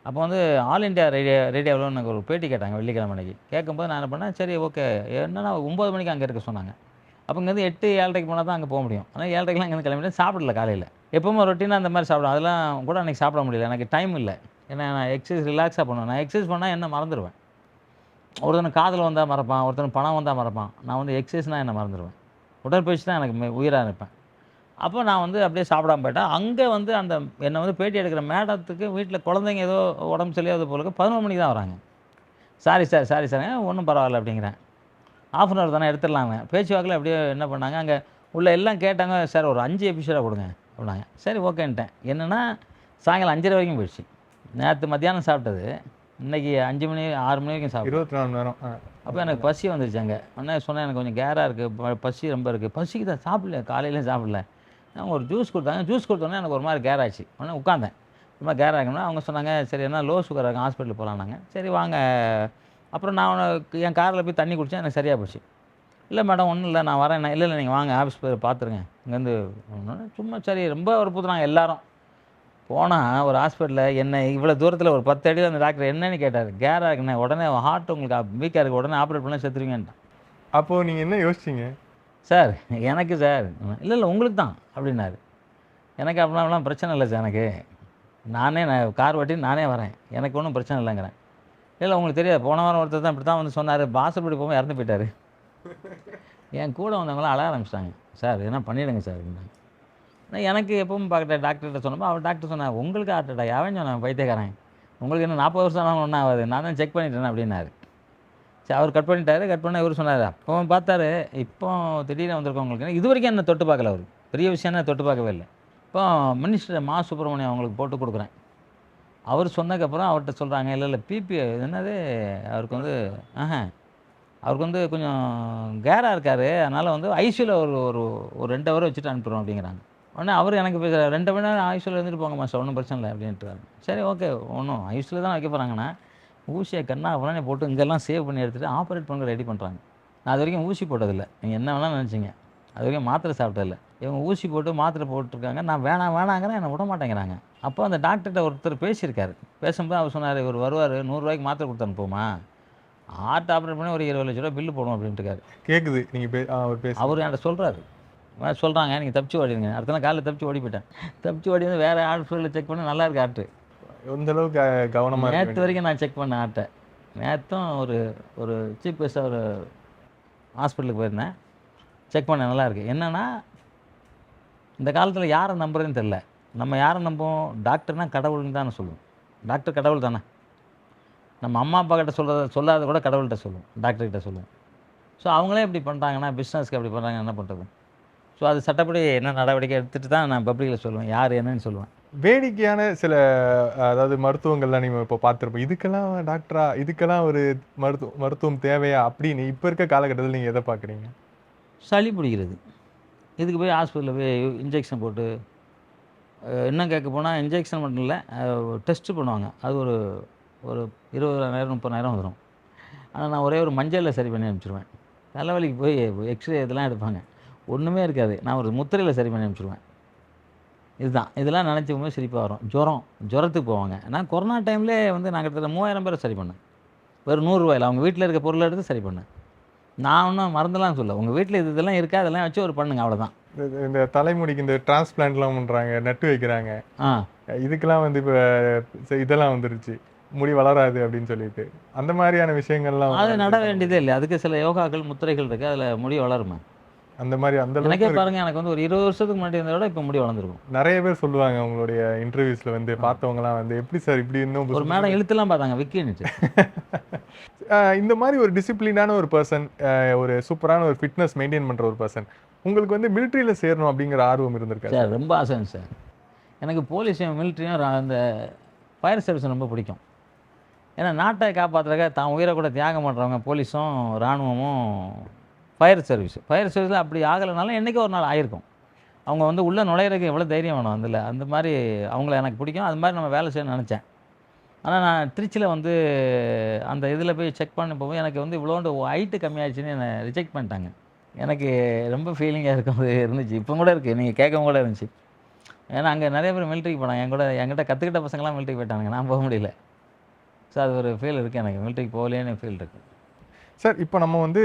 அப்போ வந்து ஆல் இண்டியா ரேடியோ ரேடியோவில் எனக்கு ஒரு பேட்டி கேட்டாங்க வெள்ளிக்கிழமை அன்னைக்கு கேட்கும்போது நான் என்ன பண்ணேன் சரி ஓகே என்னன்னா ஒம்பது மணிக்கு அங்கே இருக்க சொன்னாங்க. அப்போ இங்கேருந்து எட்டு ஏழரைக்கு போனால் தான் அங்கே போக முடியும். ஆனால் ஏழரைக்கெலாம் இங்கேருந்து கிளம்பிட்டு சாப்பிடல காலையில். எப்பவுமே ரொட்டீனாக அந்த மாதிரி சாப்பிடும் அதெல்லாம் கூட அன்றைக்கி சாப்பிட முடியல. எனக்கு டைம் இல்லை. ஏன்னா நான் எக்ஸசைஸ் ரிலாக்ஸாக பண்ணுவேன். நான் எக்ஸசைஸ் பண்ணால் என்ன மறந்துடுவேன்? ஒருத்தன் காதில் வந்தால் மறப்பான் ஒருத்தன் பணம் வந்தால் மறப்பான். நான் வந்து எக்ஸசைஸ்னால் என்ன மறந்துடுவேன்? உடற்பயிற்சி தான் எனக்கு உயிராக இருப்பேன். அப்போ நான் வந்து அப்படியே சாப்பிடாம போயிட்டேன். அங்கே வந்து அந்த என்னை வந்து பேட்டி எடுக்கிற மேடத்துக்கு வீட்டில் குழந்தைங்க ஏதோ உடம்பு சரியாத போல இருக்கு பதினொரு மணிக்கு தான் வராங்க. சாரி சார் சாரி சார் ஒன்றும் பரவாயில்ல அப்படிங்கிறேன். ஆஃப் அன் ஹவர் தானே எடுத்துடலாங்க பேச்சுவாக்கில் அப்படியே என்ன பண்ணாங்க அங்கே உள்ள எல்லாம் கேட்டாங்க சார் ஒரு அஞ்சு எபிசோடாக கொடுங்க அப்படின்னாங்க. சரி ஓகேன்ட்டேன். என்னென்னா சாயங்காலம் அஞ்சரை வரைக்கும் போயிடுச்சு. நேற்று மத்தியானம் சாப்பிட்டது. இன்னைக்கு அஞ்சு மணி ஆறு மணி வரைக்கும் சாப்பிட்டேன். இருபத்தி நாலு நேரம். அப்போ எனக்கு பசி வந்துருச்சு அங்கே. உடனே சொன்னேன் எனக்கு கொஞ்சம் கேராக இருக்குது பசி ரொம்ப இருக்குது பசிக்கு தான் சாப்பிடல காலையில சாப்பிடல. நான் ஒரு ஜூஸ் கொடுத்தாங்க. ஜூஸ் கொடுத்தோன்னே எனக்கு ஒரு மாதிரி கேர் ஆச்சு. உடனே உட்காந்தேன் ரொம்ப கேர் ஆகணும்னா அவங்க சொன்னாங்க சரி என்ன லோ சுகர் இருக்கு ஹாஸ்பிட்டல் போகலான்னாங்க சரி வாங்க. அப்புறம் நான் உனக்கு என் காரில் போய் தண்ணி குடித்தேன் எனக்கு சரியாக போச்சு. இல்லை மேடம் ஒன்றும் இல்லை நான் வரேன். இல்லை இல்லை நீங்கள் வாங்க ஆஃபீஸ் போய் பார்த்துருங்க இங்கேருந்து சும்மா சரி ரொம்ப வற்புறுத்துனாங்க எல்லாரும். போனால் ஒரு ஹாஸ்பிட்டலில் என்ன இவ்வளோ தூரத்தில் ஒரு பத்து அடியில் அந்த டாக்டர் என்னன்னு கேட்டார். கேராக இருக்குண்ணே உடனே ஹார்ட் உங்களுக்கு வீக்காக இருக்குது உடனே ஆப்ரேட் பண்ண செத்துருவீங்கன்ட்டான். அப்போது நீங்கள் என்ன யோசிச்சீங்க? சார் எனக்கு சார். இல்லை இல்லை உங்களுக்கு தான். அப்படின்னாரு. எனக்கு அப்படிலாம் பிரச்சனை இல்லை சார் எனக்கு. நானே நான் கார் ஓட்டி நானே வரேன். எனக்கு ஒன்றும் பிரச்சனை இல்லைங்கிறேன். இல்லை உங்களுக்கு தெரியாது. போன வாரம் ஒருத்தர் தான் இப்படி தான் வந்து சொன்னார். வாசப்படி போகும்போது இறந்து போயிட்டாரு. என் கூட வந்தவங்களாம் அழ ஆரம்பிச்சிட்டாங்க. சார் என்ன பண்ணிடுங்க சார். அப்படின்னாங்க. நான் எனக்கு எப்பவும் பார்க்குற டாக்டர்கிட்ட சொன்னப்போ அவர் டாக்டர் சொன்னார் உங்களுக்கு ஹார்ட் அட்டாக் அவன் சொன்னான்? பைத்தியக்காரன். உங்களுக்கு என்ன நாற்பது வருஷம் ஆனாலும் ஒன்றும் ஆகாது. நான் தான் செக் பண்ணிட்டேன் அப்படின்னாரு. சரி அவர் கட் பண்ணிட்டாரு கட் பண்ண இவர் சொன்னார் அப்போ பார்த்தாரு இப்போ திடீர்னு வந்திருக்கவங்களுக்கு இது வரைக்கும் என்ன தொட்டு பார்க்கல அவர். பெரிய விஷயம் என்ன தொட்டு பார்க்கவே இல்லை. இப்போ மினிஸ்டர் மா சுப்பிரமணியம் அவங்களுக்கு போட்டு கொடுக்குறேன். அவர் சொன்னதுக்கப்புறம் அவர்கிட்ட சொல்கிறாங்க இல்லை இல்லை பிபி என்னது அவருக்கு வந்து ஆஹா அவருக்கு வந்து கொஞ்சம் கேராக இருக்கார். அதனால் வந்து ஐசியூவில் ஒரு ஒரு ஒரு ரெண்டு ஹவர் வச்சுட்டு அனுப்புகிறோம் அப்படிங்கிறாங்க. உடனே அவர் எனக்கு பேசுகிறார் ரெண்டு மணி நேரம் ஐசியூவில் இருந்துட்டு போங்க மாஸ்டர் ஒன்றும் பிரச்சனை இல்லை அப்படின்ட்டு சரி ஓகே ஒன்றும் ஐசியூவில் தான் வைக்க போகிறாங்கண்ணா ஊசியை கண்ணா உடனே போட்டு இங்கெல்லாம் சேவ் பண்ணி எடுத்துகிட்டு ஆப்ரேட் பண்ண ரெடி பண்ணுறாங்க நான் அது வரைக்கும் ஊசி போட்டதில்லை. நீங்கள் என்ன வேணாலும் நினச்சிங்க. அது வரைக்கும் மாத்திரை சாப்பிட்டதில்ல. இவங்க ஊசி போட்டு மாத்திரை போட்டிருக்காங்க. நான் வேணாம் வேணாங்கிறேன் என்னை விட மாட்டேங்கிறாங்க. அப்போ அந்த டாக்டர்கிட்ட ஒருத்தர் பேசியிருக்காரு. பேசும்போது அவர் சொன்னார் இவர் வருவார் நூறுரூவாய்க்கு மாத்திரை கொடுத்து அனுப்புவோமா? ஹார்ட் ஆப்ரேட் பண்ணி ஒரு இருபது லட்ச ரூபா பில்லு போடும் அப்படின்ட்டு இருக்காரு. கேட்குது நீங்கள் அவர் என்கிட்ட சொல்கிறாரு சொல்கிறாங்க நீங்கள் தப்பிச்சு ஓடிடுங்க. அடுத்த நாள் காலையில் தப்பிச்சு ஓடி போயிட்டேன். தப்பிச்சு ஓடி வந்து வேறு ஹாஸ்பிட்டலில் செக் பண்ணி நல்லா இருக்கு ஆட்டு எந்த அளவுக்கு அஹ், கவனமா இருக்க நேற்று வரைக்கும் நான் செக் பண்ணேன் ஆட்டை. நேற்றும் ஒரு ஒரு சீப் கெஸ்ட்டாக ஒரு ஹாஸ்பிட்டலுக்கு போயிருந்தேன். செக் பண்ணேன் நல்லா இருக்கு. என்னென்னா இந்த காலத்தில் யாரை நம்புறதுன்னு தெரில நம்ம யாரை நம்புவோம்? டாக்டர்னா கடவுள்னு தானே சொல்லுவோம். டாக்டர் கடவுள் தானே. நம்ம அம்மா அப்பா கிட்ட சொல்கிறத சொல்லாத கூட கடவுள்கிட்ட சொல்லுவோம். டாக்டர்கிட்ட சொல்லுவோம். ஸோ அவங்களே இப்படி பண்ணுறாங்கன்னா பிஸ்னஸ்க்கு அப்படி பண்ணுறாங்க என்ன பண்ணுறது ஸோ அது சட்டப்படி என்ன நடவடிக்கை எடுத்துகிட்டு தான் நான் பப்ளிக்கில் சொல்லுவேன். யார் என்னன்னு சொல்லுவேன். வேடிக்கையான சில அதாவது மருத்துவங்கள்லாம் நீங்கள் இப்போ பார்த்துருப்போம். இதுக்கெல்லாம் டாக்டரா இதுக்கெல்லாம் ஒரு மருத்துவ மருத்துவம் தேவையா அப்படின்னு இப்போ இருக்க காலகட்டத்தில் நீங்கள் எதை பார்க்குறீங்க? சளி பிடிக்கிறது. இதுக்கு போய் ஹாஸ்பிட்டலில் போய் இன்ஜெக்ஷன் போட்டு இன்னும் கேட்க போனால் இன்ஜெக்ஷன் மட்டும் இல்லை டெஸ்ட்டு பண்ணுவாங்க. அது ஒரு ஒரு இருபதாயிரம் முப்பதாயிரம் வரும். ஆனால் நான் ஒரே ஒரு மஞ்சளில் சரி பண்ணி அனுப்பிச்சிருவேன். தலைவலிக்கு போய் எக்ஸ்ரே இதெல்லாம் எடுப்பாங்க. ஒன்றுமே இருக்காது. நான் ஒரு முத்திரையில் சரி பண்ணி அனுப்பிச்சிருவேன். இதுதான். இதெல்லாம் நினச்சி போது சிரிப்பாக வரும். ஜுரம். ஜுரத்துக்கு போவாங்க. நான் கொரோனா டைம்லேயே வந்து நான் கிட்டத்தட்ட மூவாயிரம் பேரை சரி பண்ணேன். வெறும் நூறுரூவாயில் அவங்க வீட்டில் இருக்க பொருளை எடுத்து சரி பண்ணேன். நான் ஒன்றும் மறந்துலாம் சொல்ல. உங்கள் வீட்டில் இது இதெல்லாம் இருக்கா? அதெல்லாம் வச்சு ஒரு பண்ணுங்க. அவ்வளோதான் இந்த- தலைமுடிக்கு இந்த டிரான்ஸ்பிளான்ட்லாம் பண்றாங்க. நட்டு வைக்கிறாங்க. ஆ. இதுக்கெல்லாம் வந்து இப்போ இதெல்லாம் வந்துருச்சு. முடி வளராது அப்படின்னு சொல்லிட்டு. அந்த மாதிரியான விஷயங்கள்லாம் அது நட வேண்டியதே இல்லை. அதுக்கு சில யோகாக்கள் முத்திரைகள் இருக்குது அதில் முடி வளருமா. அந்த மாதிரி அந்த எனக்கே பாருங்க எனக்கு வந்து ஒரு இருபது வருஷத்துக்கு முன்னாடி இருந்ததை விட இப்போ முடி வளர்ந்துருக்கும். நிறைய பேர் சொல்லுவாங்க உங்களுடைய இன்டர்வியூஸ்ல வந்து பார்த்தவங்கலாம் வந்து எப்படி சார் இப்படி இன்னும் ஒரு மேடம் இழுத்துலாம் பார்த்தாங்க விக்கின்னுச்சு இந்த மாதிரி ஒரு டிசிப்ளினான ஒரு பர்சன் ஒரு சூப்பரான ஒரு ஃபிட்னஸ் மெயின்டைன் பண்ற ஒரு பர்சன் உங்களுக்கு வந்து மிலிட்ரியில சேரணும் அப்படிங்கிற ஆர்வம் இருந்திருக்காரு சார் ரொம்ப ஆசைங்க சார். எனக்கு போலீஸையும் மிலிட்ரியும் அந்த ஃபயர் சர்வீஸ் ரொம்ப பிடிக்கும். ஏன்னா நாட்டை காப்பாற்றுறக்க தான் உயிரை கூட தியாகம் பண்ணுறவங்க போலீஸும் இராணுவமும் ஃபயர் சர்வீஸ் ஃபயர் சர்வீஸில் அப்படி ஆகலைனாலும் என்றைக்கோ ஒரு நாள் ஆயிருக்கும். அவங்க வந்து உள்ளே நுழையிறதுக்கு எவ்வளோ தைரியம் வேணும் அதில்? அந்த மாதிரி அவங்கள எனக்கு பிடிக்கும். அது மாதிரி நம்ம வேலை செய்ய நினச்சேன். ஆனால் நான் திருச்சியில் வந்து அந்த இதில் போய் செக் பண்ண போகும்போது எனக்கு வந்து இவ்வளோண்டு ஹைட்டு கம்மியாயிடுச்சுன்னு என்னை ரிஜெக்ட் பண்ணிட்டாங்க. எனக்கு ரொம்ப ஃபீலிங்காக இருக்கும் அது இருந்துச்சு. இப்போ கூட இருக்குது நீங்கள் கேட்கவும் கூட இருந்துச்சு. ஏன்னா அங்கே நிறைய பேர் மிலிட்ரிக்கு போனாங்க. என் கூட என்கிட்ட கற்றுக்கிட்ட பசங்களாம் மிலிட்ரிக்கு போயிட்டானுங்க. நான் போக முடியல. ஸோ அது ஒரு ஃபீல் இருக்குது எனக்கு. மிலிட்ரிக்கு போகலேன்னு ஃபீல் இருக்குது சார் இப்போ நம்ம வந்து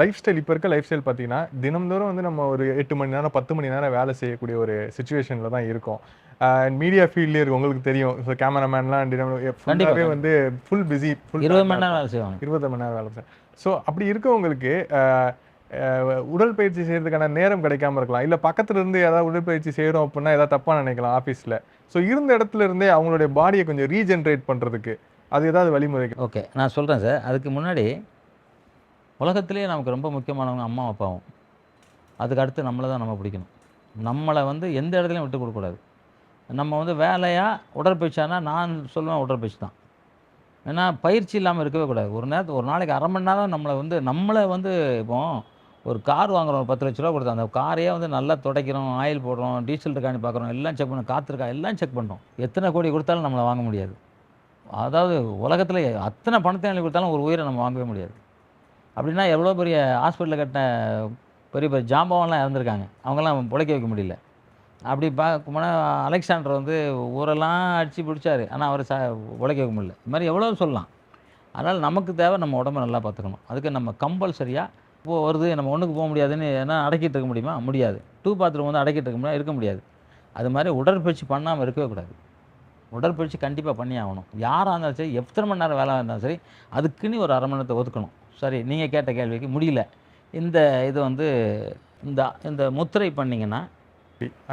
லைஃப் ஸ்டைல் இப்போ இருக்க லைஃப் ஸ்டைல் பார்த்தீங்கன்னா தினம்தோறும் வந்து நம்ம ஒரு எட்டு மணி நேரம் பத்து மணி நேரம் வேலை செய்யக்கூடிய ஒரு சுச்சுவேஷனில் தான் இருக்கோம். மீடியா ஃபீல்ட்லேயே இருக்கு உங்களுக்கு தெரியும். ஸோ கேமராமேன்லாம் ஃபுல்லாகவே வந்து ஃபுல் பிஸி ஃபுல் இருபது மணி நேரம் வேலை செய்வாங்க. இருபது மணி நேரம் வேலை சார் ஸோ அப்படி இருக்கவங்களுக்கு உடற்பயிற்சி செய்யறதுக்கான நேரம் கிடைக்காம இருக்கலாம். இல்லை பக்கத்துல இருந்து ஏதாவது உடற்பயிற்சி செய்கிறோம் அப்படின்னா ஏதாவது தப்பாக நினைக்கலாம் ஆஃபீஸில் ஸோ இருந்த இடத்துல இருந்தே அவங்களுடைய பாடியை கொஞ்சம் ரீஜென்ரேட் பண்ணுறதுக்கு அது ஏதாவது வழிமுறை ஓகே நான் சொல்கிறேன் சார். அதுக்கு முன்னாடி உலகத்திலேயே நமக்கு ரொம்ப முக்கியமானவங்க அம்மா அப்பாவும். அதுக்கு அடுத்து நம்மளை தான் நம்ம பிடிக்கணும். நம்மளை வந்து எந்த இடத்துலையும் விட்டு கொடுக்கக்கூடாது. நம்ம வந்து வேலையாக உடற்பயிற்சியானா நான் சொல்லுவேன் உடற்பயிற்சி தான். ஏன்னா பயிற்சி இல்லாமல் இருக்கவே கூடாது. ஒரு நேரத்துக்கு ஒரு நாளைக்கு அரை மணி நேரம் நம்மளை வந்து நம்மளை வந்து இப்போ ஒரு கார் வாங்குறோம் ஒரு பத்து லட்ச ரூபா கொடுத்தோம் அந்த காரையே வந்து நல்லா துடைக்கிறோம் ஆயில் போடுறோம் டீசல் இருக்கான்னு பார்க்குறோம் எல்லாம் செக் பண்ணோம் காத்திருக்கா எல்லாம் செக் பண்ணுறோம் எத்தனை கோடி கொடுத்தாலும் நம்மளை வாங்க முடியாது. அதாவது உலகத்தில் அத்தனை பணத்தை கொடுத்தாலும் ஒரு உயிரை நம்ம வாங்கவே முடியாது. அப்படின்னா எவ்வளோ பெரிய ஹாஸ்பிட்டலில் கட்டின பெரிய பெரிய ஜாம்பவன்லாம் இறந்துருக்காங்க. அவங்களாம் பிழைக்க வைக்க முடியல. அப்படி பார்க்கும்போனா போனால் அலெக்சாண்டர் வந்து ஊரெல்லாம் அடித்து பிடிச்சாரு. ஆனால் அவர் ச உழைக்க வைக்க முடியல. இது மாதிரி எவ்வளோ சொல்லலாம். அதனால் நமக்கு தேவை நம்ம உடம்ப நல்லா பார்த்துக்கணும். அதுக்கு நம்ம கம்பல்சரியாக இப்போ வருது நம்ம ஒன்றுக்கு போக முடியாதுன்னு ஏன்னா அடக்கிட்டு இருக்க முடியுமா? முடியாது. டூ பாத்ரூம் வந்து அடக்கிட்டு இருக்க முடியாது இருக்க முடியாது. அது மாதிரி உடற்பயிற்சி பண்ணாமல் இருக்கவே கூடாது. உடற்பயிற்சி கண்டிப்பாக பண்ணி ஆகணும். யாராக இருந்தாலும் சரி எத்தனை மணி நேரம் வேலை இருந்தாலும் சரி அதுக்குன்னு ஒரு அரை மணி நேரத்தை ஒதுக்கணும். சரி நீங்கள் கேட்ட கேள்விக்கு முடியல. இந்த இது வந்து இந்த இந்த முத்திரை பண்ணிங்கன்னா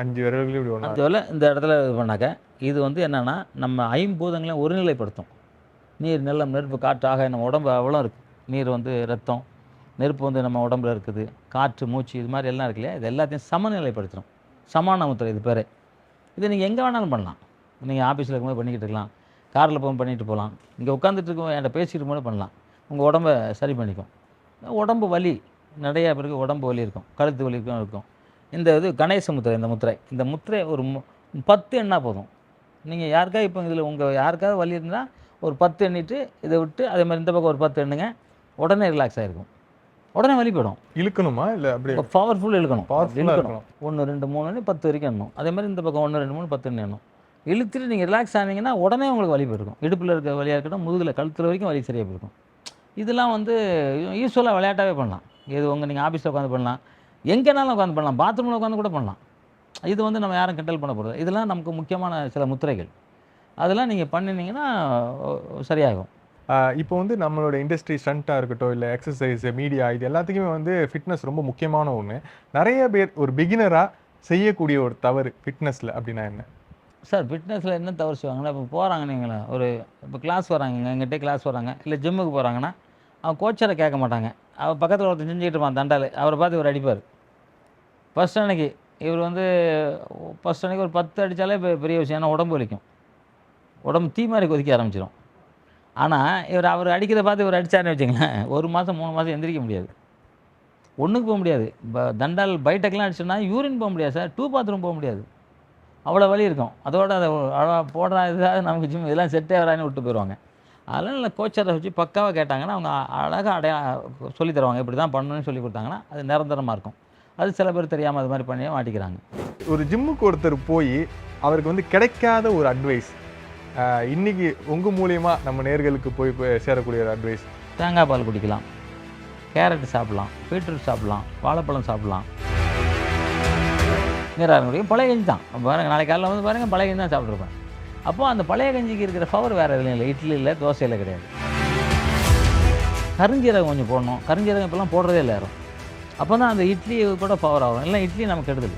அஞ்சு விரல்களும் இப்படி வேலை இந்த இடத்துல இது பண்ணாக்க இது வந்து என்னென்னா நம்ம ஐம்பூதங்களையும் ஒருநிலைப்படுத்தும். நீர் நிலம் நெருப்பு காற்று ஆக நம்ம உடம்பு அவ்வளோ இருக்குது நீர் வந்து ரத்தம் நெருப்பு வந்து நம்ம உடம்புல இருக்குது. காற்று மூச்சு இது மாதிரி எல்லாம் இருக்கு இல்லையா? இது எல்லாத்தையும் சமநிலைப்படுத்தணும். சமான முத்திரை இது பேர். இது நீங்கள் எங்கே வேணாலும் பண்ணலாம். நீங்கள் ஆஃபீஸில் இருக்கும்போது பண்ணிக்கிட்டு இருக்கலாம். காரில் போகும் பண்ணிட்டு போகலாம். இங்கே உட்காந்துட்டு இருக்கும் என்கிட்ட பேசிட்டு இருக்கும்போது பண்ணலாம். உங்கள் உடம்ப சரி பண்ணிக்கும். உடம்பு வலி நிறைய பேருக்கு உடம்பு வலி இருக்கும். கழுத்து வலி இருக்கும் இந்த இது கணேச முத்திரை இந்த முத்திரை. இந்த முத்திரை ஒரு மு- பத்து எண்ணா போதும். நீங்கள் யாருக்கா இப்போ இதில் உங்கள் யாருக்காவது வலி இருந்தால் ஒரு பத்து எண்ணிட்டு இதை விட்டு அதே மாதிரி இந்த பக்கம் ஒரு பத்து எண்ணுங்க உடனே ரிலாக்ஸ் ஆகிருக்கும் உடனே வலி போயிடும் இழுக்கணுமா? இல்லை அப்படியே இப்போ பவர்ஃபுல் இழுக்கணும். பவர்ஃபுல்லாக இருக்கணும். ஒன்று ரெண்டு மூணுன்னு பத்து வரைக்கும் எண்ணணும். அதே மாதிரி இந்த பக்கம் ஒன்று ரெண்டு மூணு பத்து எண்ணணும். இழுத்துட்டு நீங்கள் ரிலாக்ஸ் ஆனீங்கன்னா உடனே உங்களுக்கு வலி போயிருக்கும். இடுப்பில் இருக்க வலியாக இருக்கட்டும் முதுகில் கழுத்தில் வரைக்கும் வலி சரியாக போயிருக்கும். இதெல்லாம் வந்து யூஸ்வலாக விளையாட்டாகவே பண்ணலாம். இது உங்கள் நீங்கள் ஆஃபீஸில் உட்காந்து பண்ணலாம். எங்கேனாலும் உட்காந்து பண்ணலாம். பாத்ரூமில் உட்காந்து கூட பண்ணலாம். இது வந்து நம்ம யாரும் கிண்டல் பண்ண போகிறது இதெல்லாம் நமக்கு முக்கியமான சில முத்திரைகள். அதெல்லாம் நீங்கள் பண்ணினீங்கன்னா சரியாகும். இப்போ வந்து நம்மளோட இண்டஸ்ட்ரி ஸ்டண்ட்டாக இருக்கட்டும் இல்லை எக்ஸசைஸ் மீடியா இது எல்லாத்துக்குமே வந்து ஃபிட்னஸ் ரொம்ப முக்கியமான ஒன்று நிறைய பேர் ஒரு பிகினராக செய்யக்கூடிய ஒரு தவறு ஃபிட்னஸில் அப்படின்னா என்ன? சார் ஃபிட்னஸில் என்ன தவறு செய்வாங்கன்னா இப்போ போகிறாங்க நீங்களா ஒரு இப்போ கிளாஸ் வராங்க எங்கிட்டே கிளாஸ் வராங்க இல்லை ஜிம்முக்கு போகிறாங்கன்னா அவன் கோச்சரை கேட்க மாட்டாங்க. அவர் பக்கத்தில் ஒருத்தர் செஞ்சுக்கிட்டு இருப்பான் தண்டால் அவரை பார்த்து இவர் அடிப்பார். ஃபஸ்ட் அன்னைக்கு இவர் வந்து ஃபஸ்ட் அன்னைக்கு ஒரு பத்து அடித்தாலே பெரிய விஷயம். ஏன்னா உடம்பு வலிக்கும். உடம்பு தீ மாதிரி கொதிக்க ஆரம்பிச்சிடும் ஆனால் இவர் அவர் அடிக்கிறத பார்த்து இவர் அடிச்சாருன்னு வச்சுங்களேன் ஒரு மாதம் மூணு மாதம் எந்திரிக்க முடியாது. ஒன்றுக்கு போக முடியாது. இப்போ தண்டால் பைடெக்லாம் அடிச்சோன்னா யூரின் போக முடியாது சார். டூ பாத்ரூம் போக முடியாது. அவ்வளோ வலி இருக்கும். அதோட அதை அழகா போடுறா இதாக நமக்கு ஜிம் இதெல்லாம் செட்டே வரான்னு விட்டு போயிடுவாங்க. அதெல்லாம் இல்லை கோச்சரை வச்சு பக்காவாக கேட்டாங்கன்னா அவங்க அழகாக அடையா சொல்லி தருவாங்க. இப்படி தான் பண்ணணும்னு சொல்லி கொடுத்தாங்கன்னா அது நிரந்தரமாக இருக்கும். அது சில பேர் தெரியாமல் அது மாதிரி பண்ணி மாட்டிக்கிறாங்க. ஒரு ஜிம்முக்கு ஒருத்தர் போய் அவருக்கு வந்து கிடைக்காத ஒரு அட்வைஸ் இன்னைக்கு உங்க மூலியமா நம்ம நேர்களுக்கு போய் போய் சேரக்கூடிய ஒரு அட்வைஸ் தேங்காய் பால் குடிக்கலாம். கேரட் சாப்பிட்லாம். பீட்ரூட் சாப்பிட்லாம். வாழைப்பழம் சாப்பிட்லாம். நீராக முடியும் பழைய கஞ்சி தான். பாருங்கள் நாளைக்கு காலையில் வந்து பாருங்கள் பழைய கஞ்சி தான் சாப்பிட்ருப்பேன் அப்போது அந்த பழைய கஞ்சிக்கு இருக்கிற பவர் வேறு எதுலையும் இல்லை. இட்லி இல்லை தோசையில் கிடையாது. கருஞ்சீரகம் கொஞ்சம் போடணும். கருஞ்சீரகம் இப்போலாம் போடுறதே இல்லை யாரும். அப்போ தான் அந்த இட்லி கூட பவர் ஆகும். இல்லை இட்லி நமக்கு கெடுதல்.